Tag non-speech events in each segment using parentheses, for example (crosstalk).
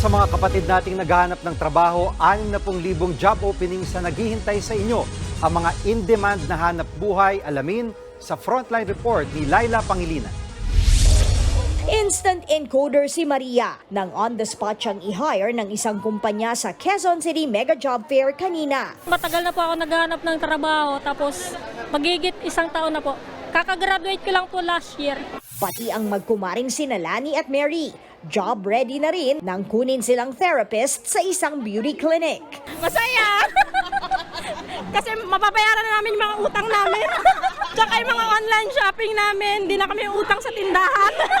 sa mga kapatid nating naghahanap ng trabaho, 60,000 job openings na naghihintay sa inyo. Ang mga in-demand na hanap buhay, alamin sa Frontline Report ni Laila Pangilinan. Instant encoder si Maria nang on-the-spot siyang i-hire ng isang kumpanya sa Quezon City Mega Job Fair kanina. Matagal na po ako naghahanap ng trabaho tapos magigit isang taon na po. Kakagraduate ko lang po last year. Pati ang magkumaring sina Lani at Mary. Job ready na rin nang kunin silang therapist sa isang beauty clinic. Masaya! (laughs) Kasi mapapayaran na namin yung mga utang namin. (laughs) Tsaka yung mga online shopping namin. Hindi na kami utang sa tindahan. (laughs)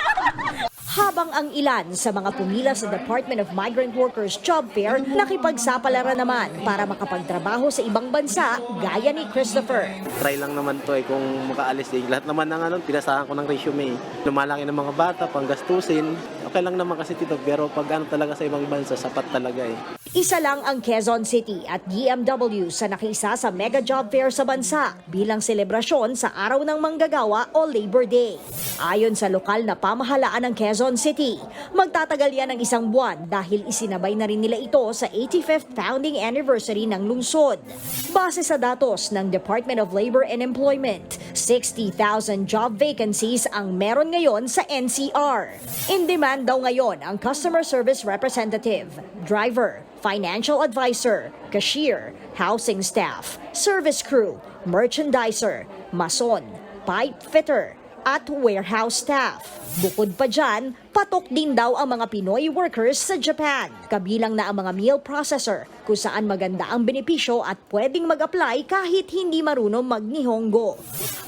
Habang ang ilan sa mga pumila sa Department of Migrant Workers Job Fair nakipagsapalaran naman para makapagtrabaho sa ibang bansa gaya ni Christopher. try lang naman to eh kung makaalis eh. Lahat naman ng ano, pinasahan ko ng resume. Lumalaki ng mga bata, panggastusin. Okay lang naman kasi tito, pero pag ano talaga sa ibang bansa, sapat talaga eh. Isa lang ang Quezon City at DMW sa nakiisa sa mega job fair sa bansa bilang selebrasyon sa Araw ng Manggagawa o Labor Day. Ayon sa lokal na pamahalaan ng Quezon City, magtatagal yan ng isang buwan dahil isinabay na rin nila ito sa 85th founding anniversary ng lungsod. Base sa datos ng Department of Labor and Employment, 60,000 job vacancies ang meron ngayon sa NCR. In demand daw ngayon ang customer service representative, driver, financial advisor, cashier, housing staff, service crew, merchandiser, mason, pipe fitter, at warehouse staff. Bukod pa dyan, patok din daw ang mga Pinoy workers sa Japan. Kabilang na ang mga meal processor kung saan maganda ang benepisyo at pwedeng mag-apply kahit hindi marunong mag-nihongo.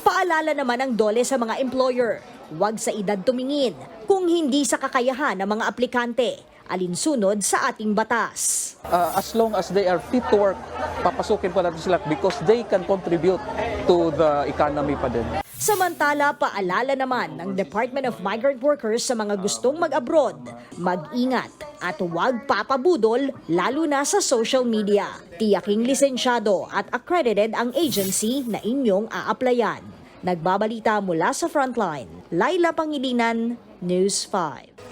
Paalala naman ang dole sa mga employer, huwag sa edad tumingin kung hindi sa kakayahan ng mga aplikante alinsunod sa ating batas. uh, as long as they are fit to work, papasukin pa natin sila because they can contribute to the economy pa din. Samantala, paalala naman ng Department of Migrant Workers sa mga gustong mag-abroad, mag-ingat at huwag papabudol lalo na sa social media. Tiyaking lisensyado at accredited ang agency na inyong aaplayan. Nagbabalita mula sa Frontline, Laila Pangilinan, News 5.